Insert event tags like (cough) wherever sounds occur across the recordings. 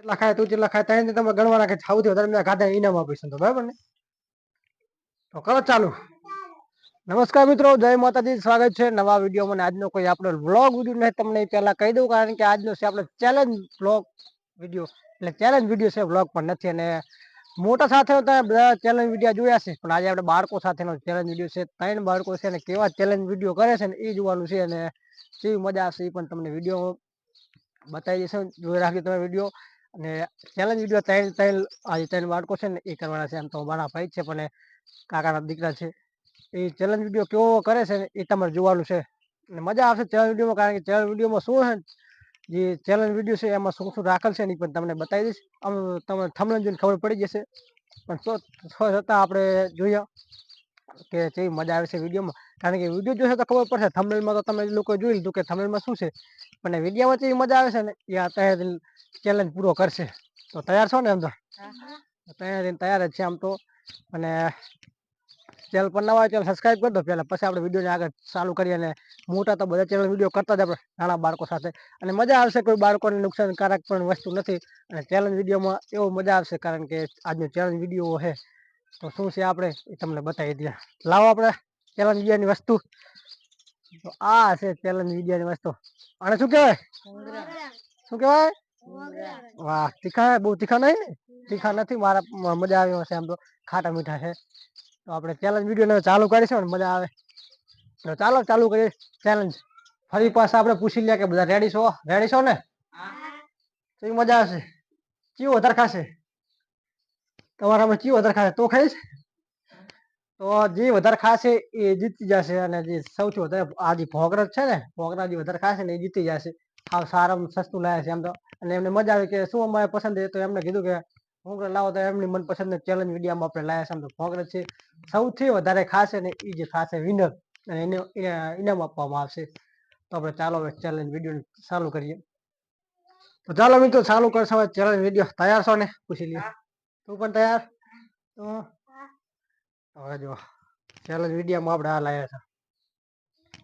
જેટલા ખાય તું જેટલા ખાય ત્યાં તમે ગણવાના કે સૌથી વધારે મેં ખાધા ઇનામ આપીશું તો બરાબર ને? તો કરો ચાલુ. નમસ્કાર મિત્રો, જય માતાજી, સ્વાગત છે નવા વિડીયોમાં આજનો કોઈ આપણો વ્લોગ વીડિયો નહીં તમને પહેલાં કહી દઉં કારણ કે આજનો છે આપણો ચેલેન્જ વ્લોગ વીડિયો. એટલે ચેલેન્જ વીડિયો છે વ્લોગ પણ નથી અને મોટા સાથે તમે બધા ચેલેન્જ વીડિયો જોયા છે, પણ આજે આપણે બાળકો સાથેનો ચેલેન્જ વીડિયો છે, ત્રણ બાળકો છે અને કેવા ચેલેન્જ વીડિયો કરે છે ને એ જોવાનું છે અને કેવી મજા આવશે એ પણ તમને વીડિયો બતાવી દેશે જોઈ રાખજો તમે વીડિયો. અને ચેલેન્જ વીડિયો ત્રણ ત્રણ, આજે ત્રણ બાળકો છે ને, એ કરવાના છે. એમ તો મારા ભાઈ છે, પણ કાકાના દીકરા છે. એ ચેલેન્જ વીડિયો કેવો કરે છે ને, એ તમારે જોવાનું છે. અને મજા આવશે ચેલેન્જ વિડીયોમાં કારણ કે ચેલેન્જ વિડીયોમાં શું છે જે ચેલેન્જ વીડિયો છે, એમાં શું શું રાખેલ છે ને એ પણ તમને બતાવી દઈશ. આમ તમને થમને જોઈને ખબર પડી જશે. પણ તો છતાં આપણે જોઈએ. કે કેવી મજા આવે છે વિડીયોમાં? કારણ કે વીડિયો જોશે તો ખબર પડશે. થંબનેલમાં તો તમે લોકો જોઈ લીધું કે થંબનેલમાં શું છે? પણ વિડીયોમાં જેવી મજા આવે છે ને એ આ તૈયાર ચેલેન્જ પૂરો કરશે. તો તૈયાર છો ને અંદર તૈયાર તૈયાર જ છે આમ તો. અને ચેનલ પર નવા ચેનલ સબસ્ક્રાઈબ કરી દો પહેલાં. પછી આપણે વિડીયોને આગળ ચાલુ કરીએ અને મોટા તો બધા ચેનલ વીડિયો કરતા જ આપણે નાના બાળકો સાથે. અને મજા આવશે કોઈ બાળકોને નુકસાનકારક પણ વસ્તુ નથી. અને ચેલેન્જ વિડીયોમાં એવો મજા આવશે કારણ કે આજનો ચેલેન્જ વીડિયો છે તો શું છે આપણે? એ તમને બતાવી દઈએ. લાવો આપણે ચેલેન્જ વિદ્યાની વસ્તુ. તો આ છે ચેલેન્જ વિદ્યાની વસ્તુ. અને શું કહેવાય? શું કહેવાય? વાહ તીખા બહુ તીખા નહીં ને? તીખા નથી મારા મજા આવી હશે આમ તો. ખાટા મીઠા છે. તો આપણે ચેલેન્જ વીડિયો ચાલુ કરીશું ને મજા આવે. તો ચાલો ચાલુ કરીએ ચેલેન્જ ફરી પાછા આપણે પૂછી લઈએ કે બધા રેડી છો? રેડી છો ને? તો મજા આવશે. કેવું વધારે ખાશે? તમારામાં કયું વધારે ખાશે? તો ખાઈશ તો જે વધારે ખાશે એ જીતી જશે અને જે સૌથી વધારે આ જે ભોગરજ છે ને ભોગરા જે વધારે ખાશે ને એ જીતી જશે. હાવ સારામાં સસ્તું લાવે છે એમ તો. અને એમને મજા આવે કે શું અમારે પસંદ છે? તો એમને કીધું કે ભોગરા લાવો તો એમની મનપસંદ ચેલેન્જ વિડીયોમાં આપણે લાવ્યા છે. એમ તો ભોગરજ છે. સૌથી વધારે ખાશે ને એ જે ખાશે વિનર અને એને ઇનામ આપવામાં આવશે. તો આપણે ચાલો હવે ચેલેન્જ વીડિયો ચાલુ કરીએ. તો ચાલો મિત્રો, ચાલુ કરશો. ચેલેન્જ વીડિયો તૈયાર છો ને? પૂછી લઈએ. તું પણ તૈયાર? તો હવે જો ચેલેન્જ વિડીયોમાં આપણે આ લાયા છે.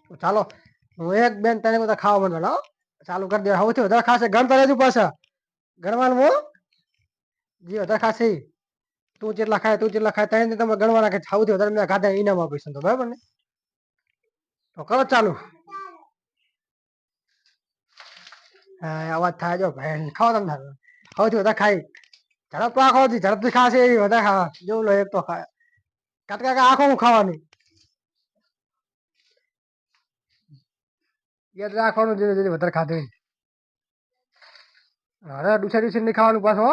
તો ચાલો હું એક બેન તને બધા ખાવા માંડવાના હો. ચાલુ કરી દે સૌથી વધારે ખાશે ગણતા રહેજો પાછા. ગણવાનું હો. જે વધારે ખાશે ઈ. તું જેટલા ખાય તું જેટલા ખાય ત્યાં તમે ગણવાના કે સૌથી વધારે મેં ખાધા ઇનામ આપીશું તો બરાબર ને? તો કરો ચાલુ. હા અવાજ થાય જો ભાઈ ખાઓ તમે તારે. સૌથી વધારે ખાઈ ઝડપ રાખો ઝડપથી ખાશે એવી વધારે ખાવા. જેવું લો એક તો ખાય. કાટકા આખો હું ખાવાની? યાદ રાખવાનું, ધીરે ધીરે વધારે ખાધું હવે દુસે દિવસે નહીં ખાવાનું પાછો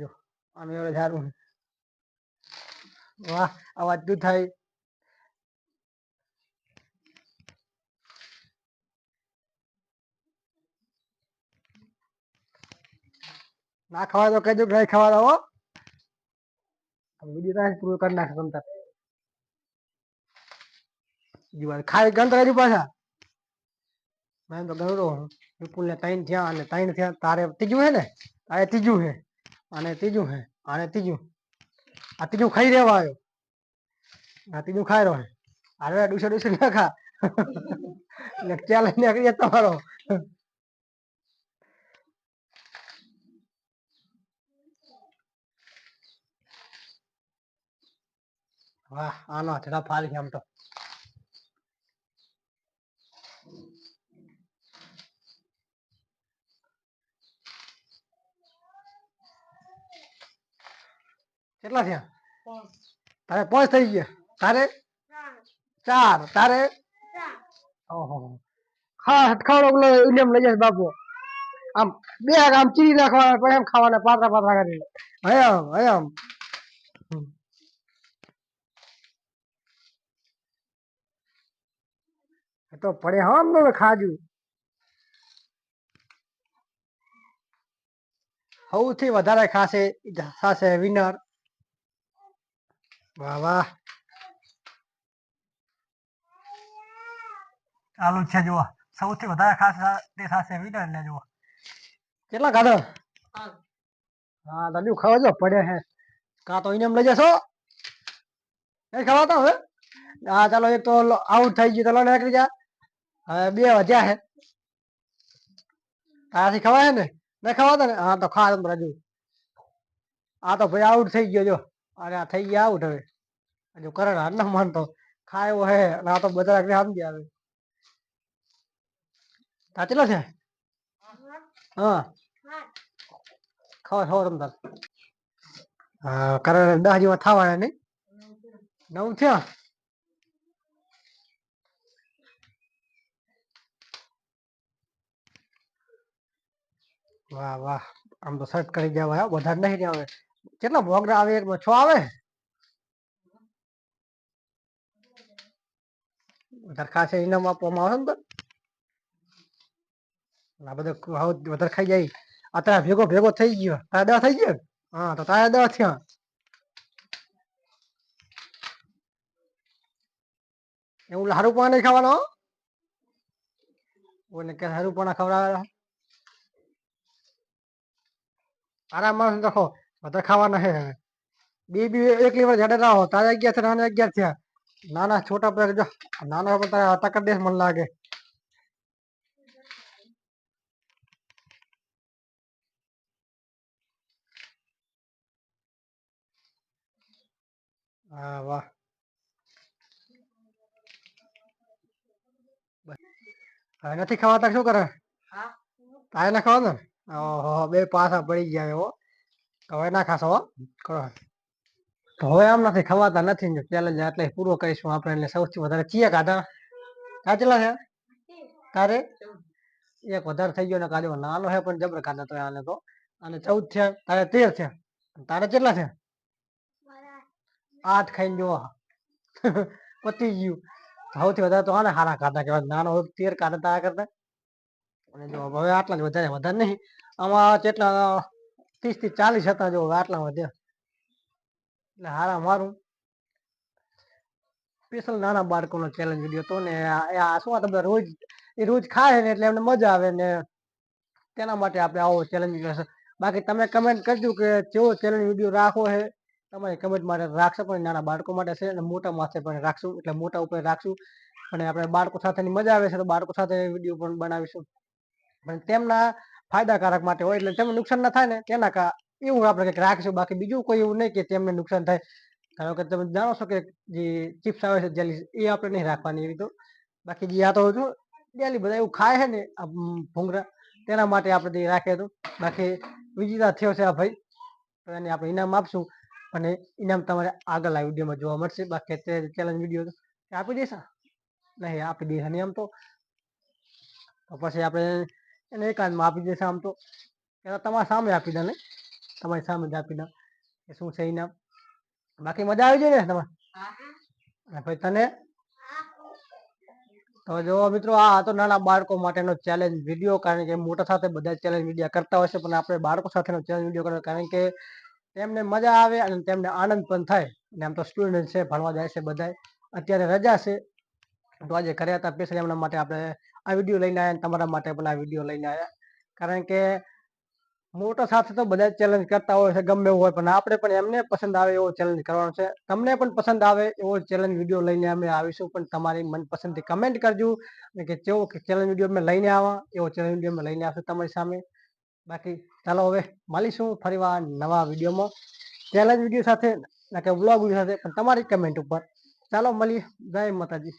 જો આમ એવડે સારું વાહ અવાજ દૂધ થાય. ના ખવાય તો કહેજો નહીં ખવા દો વીડિયો થાય પૂરો કરી નાખે તમ જીવા ખાઈ ગણતા રહેજો પાછા. મેં તો ગણતો વિપુલ ને ત્રણ થયા અને ત્રણ થયા તારે ત્રીજું હે ને? તારે ત્રીજું હે. અને ત્રીજું હે. અને ત્રીજું. આ ત્રીજું ખાઈ રહેવા આવ્યો. આ ત્રીજું ખાઈ રહ્યો હે. અરે ડુસે ડુસે ના ખા ને ચેલેન્જ નીકળી તમારો. વાહ, આનો થડા ફાલ છે આમ તો. કેટલા થયા? તારે પાંચ થઈ ગયા. તારે? ચાર. તારે? ઓહો. હા, હટખાડો પેલો ઇનામ લઈ જશે બાપુ. આમ બે આમ ચીરી નાખવાના, પછી એમ ખાવાના, પાતરા પાતરા કરીને. હયામ હયામ હમ. એ તો પડે હા આમ તમે ખાજુ સૌથી વધારે ખાશે ઈ થશે વિનર વાહ વાહ ચાલુ જ છે જુઓ સૌથી વધારે ખાસ તે થશે વિનર ને જુઓ કેટલા ખાધો હા દાદુ ખાવા જો પડે હે કાં તો ઇનામ લઈ જશો એ ખવાતો હવે હા ચાલો એક તો આઉટ થઈ ગયું ચાલો નીકળી જા હવે બે વધ્યા હે તારાથી ખવાય ને? નહીં ખવાતા ને હા, તો ખા, તમ રાજુ. આ તો ભાઈ આઉટ થઈ ગયો, જો. અરે, આ થઈ ગયા આઉટ હવે. હજુ કરણ હાર ના માનતો. ખાયો હે, અને આ તો બધા ને સમજી આવે. તા ચેટલા છે? હા. ખબર ખબર અમદાવાદ હા, કરણ દસ જેવા થવાના નહીં? નવ થયા? વાહ વાહ. આમ તો સર્ચ કરી દેવા વધારે નહીં આવે કેટલા મોગરા આવે એક છ આવે? વધારે ખાસે ઇનામ આપવામાં આવે ને આ બધું હાવ વધારે ખાઈ જાય. અત્યારે ભેગો ભેગો થઈ ગયો. તારા દવા થઈ ગયો? હા, તો તારા દવા થયા. એવું હારું પણ નહીં ખાવાનો ઓને કે હારું પણ ખવડાવે આરામ માણસ રાખો વધારે ખાવાના હે. હવે બે બી એક લીવર જાડે ના હો તારા અગિયાર થયા નાના અગિયાર થયા નાના છોટા પર જો નાના પર તારા હતા કરી દેશ મને લાગે. હા વાહ. હવે નથી ખવાતા શું કરે? તારે ના ખાવાનું? ને? ઓહો, બે પાછા પડી ગયા હો હવે ના હો. કરો. તો હવે આમ નથી, ખવાતા નથી ને ચેલેન્જ એટલે પૂરો કરીશું આપણે એટલે સૌથી વધારે ચિયા ખાધા કાચલા છે? તારે? એક વધારે થઈ ગયો ને કાજો નાનો છે પણ જબર ખાધા તો આને તો. અને ચૌદ છે. તારે તેર છે. તારે કેટલા છે? આઠ ખાઈને જો (laughs) પતી ગયું. સૌથી વધારે તો આને હારા ખાધા કહેવાય. નાનો તેર ખાધા તારા કરતા. અને જો હવે આટલા જ વધારે વધારે નહીં. આમાં કેટલા, ત્રીસથી ચાલીસ હતા જો આટલા વધ્યા એટલે હારા મારું. સ્પેશિયલ નાના બાળકોનો ચેલેન્જ વીડિયો હતો ને આ- શું આ તો રોજ, એ રોજ ખાય ને એટલે એમને મજા આવે ને તેના માટે આપણે આવો ચેલેન્જ વીડિયો બાકી તમે કમેન્ટ કરજો કે કેવો ચેલેન્જ વીડિયો રાખવો છે. તમારી કમેન્ટ માટે રાખશો પણ નાના બાળકો માટે છે અને મોટા માટે પણ રાખશું. એટલે મોટા ઉપર રાખશું. અને આપણે બાળકો સાથેની મજા આવે છે તો બાળકો સાથે વીડિયો પણ બનાવીશું. પણ તેમના ફાયદાકારક માટે હોય એટલે તેમને નુકસાન ના થાય ને, તેના કા, એવું આપણે કંઈક રાખીશું. બાકી બીજું કોઈ એવું નહીં કે તેમને નુકસાન થાય. ધારો કે તમે જાણો છો કે જે ચિપ્સ આવે છે, જેલી, એ આપણે નહીં રાખવાની એવી તો. બાકી જે આ તો જો, ડેલી બધા એવું ખાય છે ને, આ ભૂંગરા તેના માટે આપણે જે રાખીએ તો. બાકી વિજેતા થયો છે આ ભાઈ, તો એને આપણે ઇનામ આપશું અને ઇનામ તમારે આગળ આ વિડીયોમાં જોવા મળશે. બાકી તે ચેલેન્જ વીડિયો આપી દેશા નહીં, આપી દેશા નહીં આમ તો. તો પછી આપણે એને હાથમાં આપી દેશે આમ તો. એના તમારા સામે આપી દે ને. તમારી સામે જ આપી દે. કે શું છે ઇનામ બાકી મજા આવી જાય ને તમારે? અને ભાઈ તને? તો જો મિત્રો, આ હતો નાના બાળકો માટેનો ચેલેન્જ વીડિયો કારણ કે મોટા સાથે બધા ચેલેન્જ વીડિયો કરતા હોય છે, પણ આપણે બાળકો સાથેનો ચેલેન્જ વીડિયો કરવો, કારણ કે તેમને મજા આવે અને તેમને આનંદ પણ થાય. અને આમ તો સ્ટુડન્ટ છે, ભણવા જાય છે બધા અત્યારે રજા છે. તો આજે કર્યા હતા સ્પેશિયલી એમના માટે આપણે આ વીડિયો લઈને આવ્યા તમારા માટે પણ આ વીડિયો લઈને આવ્યા કારણ કે મોટો સાથે તો બધા ચેલેન્જ કરતા હોય છે, ગમે એવું હોય, પણ આપણે પણ એમને પસંદ આવે એવો ચેલેન્જ કરવાનો છે. તમને પણ પસંદ આવે એવો ચેલેન્જ વીડિયો લઈને અમે આવીશું, પણ તમારી મનપસંદથી કમેન્ટ કરજો અને કે કેવો ચેલેન્જ વીડિયો અમે લઈને આવા, એવો ચેલેન્જ વીડિયો અમે લઈને આવશું તમારી સામે. બાકી ચાલો હવે મળીશું ફરીવાર નવા વિડીયોમાં. ચેલેન્જ વીડિયો સાથે કે વ્લોગ વીડિયો સાથે, પણ તમારી કમેન્ટ ઉપર. ચાલો મળીએ. જય માતાજી.